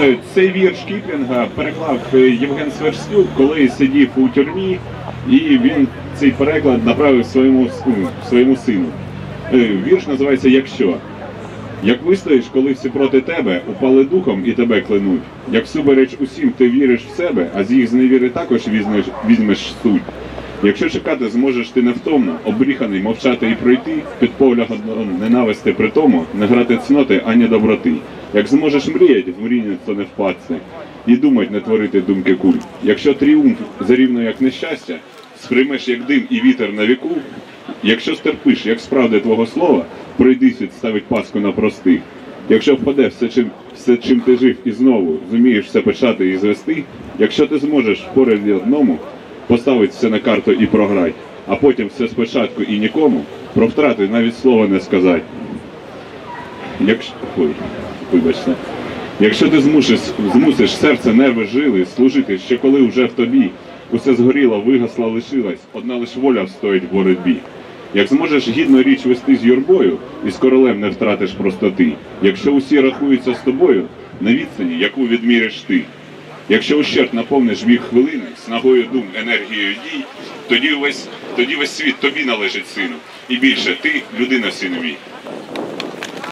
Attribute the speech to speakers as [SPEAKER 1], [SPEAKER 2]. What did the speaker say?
[SPEAKER 1] Е, Цей вірш Кіплінга переклав е, Євген Сверстюк, коли сидів у тюрмі, і він цей переклад направив своєму, своєму сину. Е, Вірш називається Якщо. Як вистоїш, коли всі проти тебе, упали духом і тебе клянуть. Як всупереч усім ти віриш в себе, а з їх зневіри також візьмеш, візьмеш суть. Якщо чекати зможеш ти невтомно, обріханий, мовчати і пройти, під поглядом ненависти при тому, не грати цноти, ані доброти. Як зможеш мріяти, в мрійництво не впасти, і думать не творити думки куль. Якщо тріумф зарівно як нещастя, сприймеш як дим і вітер на віку, якщо стерпиш, як справди твого слова, пройди світ ставить паску на простих. Якщо впаде все, чим, все, чим ти жив, і знову зумієш все почати і звести, якщо ти зможеш поряд одному поставити все на карту і програти, а потім все спочатку і нікому, про втрати навіть слова не сказати. Якщо... Ой, вибачте. Якщо ти змусиш, змусиш серце, нерви жили, служити, ще коли вже в тобі усе згоріло, вигасла, лишилась, одна лиш воля встоїть в боротьбі. Як зможеш гідно річ вести з юрбою, і з королем не втратиш простоти. Якщо усі рахуються з тобою, на відстані, яку відміриш ти. Якщо ущерб наповниш біг хвилини, снагою дум, енергією дій, тоді весь, тоді весь світ тобі належить сину. І більше ти людина мій.